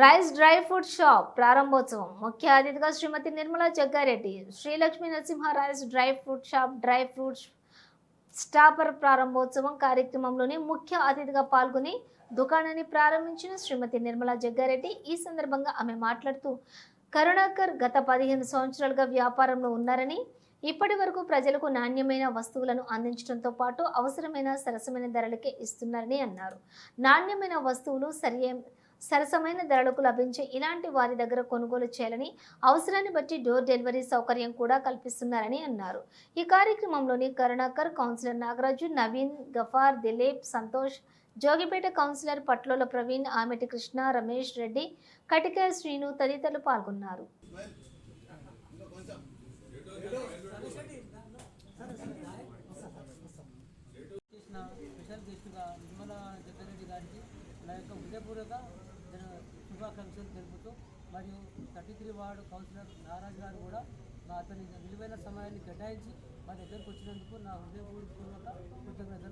Rice dry fruit shop ప్రారంభోత్సవం. ముఖ్య అతిథిగా Shrimati Nirmala Jaggareddy Srilakshmi Narasimha rice dry fruit shop dry fruits stopper ప్రారంభోత్సవం కార్యక్రమంలోని ముఖ్య అతిథిగా పాల్గొని దుకాణాన్ని ప్రారంభించిన శ్రీమతి నిర్మలా జగ్గారెడ్డి ఈ సందర్భంగా ఆమె మాట్లాడుతూ కరుణాకర్ గత పదిహేను సంవత్సరాలుగా వ్యాపారంలో ఉన్నారని ఇప్పటి వరకు ప్రజలకు నాణ్యమైన వస్తువులను అందించడంతో పాటు అవసరమైన సరసమైన ధరలకే ఇస్తున్నారని అన్నారు. నాణ్యమైన వస్తువులు సరి సరసమైన ధరలకు లభించే ఇలాంటి వారి దగ్గర కొనుగోలు చేయాలని అవసరాన్ని బట్టి డోర్ డెలివరీ సౌకర్యం కూడా కల్పిస్తున్నారని అన్నారు. ఈ కార్యక్రమంలోని కరుణాకర్ కౌన్సిలర్ నాగరాజు నవీన్ గఫార్ దిలీప్ సంతోష్ జోగిపేట కౌన్సిలర్ పట్లోల ప్రవీణ్ ఆమెటి కృష్ణ రమేష్ రెడ్డి కటిక శ్రీను తదితరులు పాల్గొన్నారు. స్పెషల్ గెస్ట్గా నిర్మలా జగ్గారెడ్డి గారికి నా యొక్క హృదయపూర్వక శుభాకాంక్షలు తెలుపుతూ మరియు thirty three ward councillor Naraj గారు కూడా మా అతని విలువైన సమయాన్ని కేటాయించి మా దగ్గరకు వచ్చినందుకు నా హృదయపూర్వక కృతజ్ఞతలు